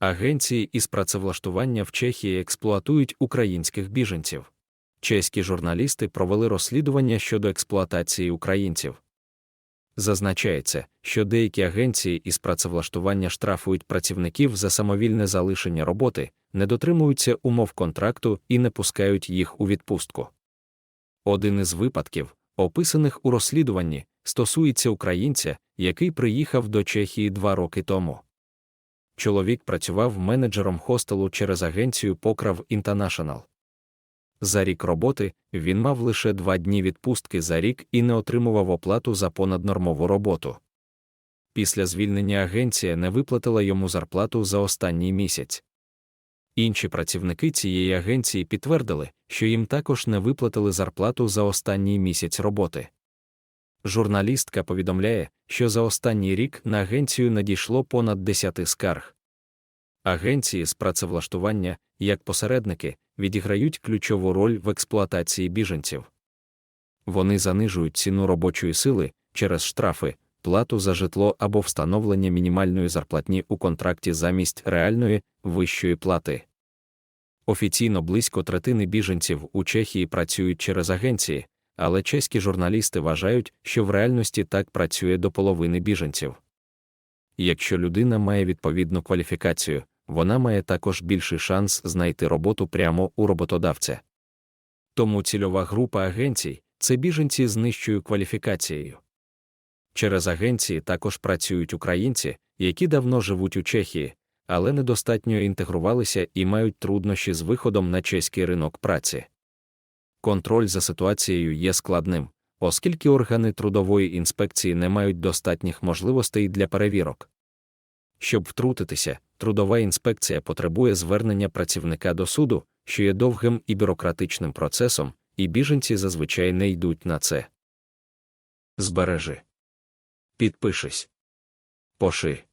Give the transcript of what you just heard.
Агенції із працевлаштування в Чехії експлуатують українських біженців. Чеські журналісти провели розслідування щодо експлуатації українців. Зазначається, що деякі агенції із працевлаштування штрафують працівників за самовільне залишення роботи, не дотримуються умов контракту і не пускають їх у відпустку. Один із випадків, описаних у розслідуванні, стосується українця, який приїхав до Чехії два роки тому. Чоловік працював менеджером хостелу через агенцію Покрав Інтернашнл. За рік роботи він мав лише два дні відпустки за рік і не отримував оплату за понаднормову роботу. Після звільнення агенція не виплатила йому зарплату за останній місяць. Інші працівники цієї агенції підтвердили, що їм також не виплатили зарплату за останній місяць роботи. Журналістка повідомляє, що за останній рік на агенцію надійшло понад 10 скарг. Агенції з працевлаштування, як посередники, відіграють ключову роль в експлуатації біженців. Вони занижують ціну робочої сили через штрафи, плату за житло або встановлення мінімальної зарплатні у контракті замість реальної вищої плати. Офіційно близько третини біженців у Чехії працюють через агенції, але чеські журналісти вважають, що в реальності так працює до половини біженців. Якщо людина має відповідну кваліфікацію, вона має також більший шанс знайти роботу прямо у роботодавця. Тому цільова група агенцій це біженці з нижчою кваліфікацією. Через агенції також працюють українці, які давно живуть у Чехії, але недостатньо інтегрувалися і мають труднощі з виходом на чеський ринок праці. Контроль за ситуацією є складним, оскільки органи трудової інспекції не мають достатніх можливостей для перевірок. Щоб втрутитися, трудова інспекція потребує звернення працівника до суду, що є довгим і бюрократичним процесом, і біженці зазвичай не йдуть на це. Збережи. Підпишись. Поши.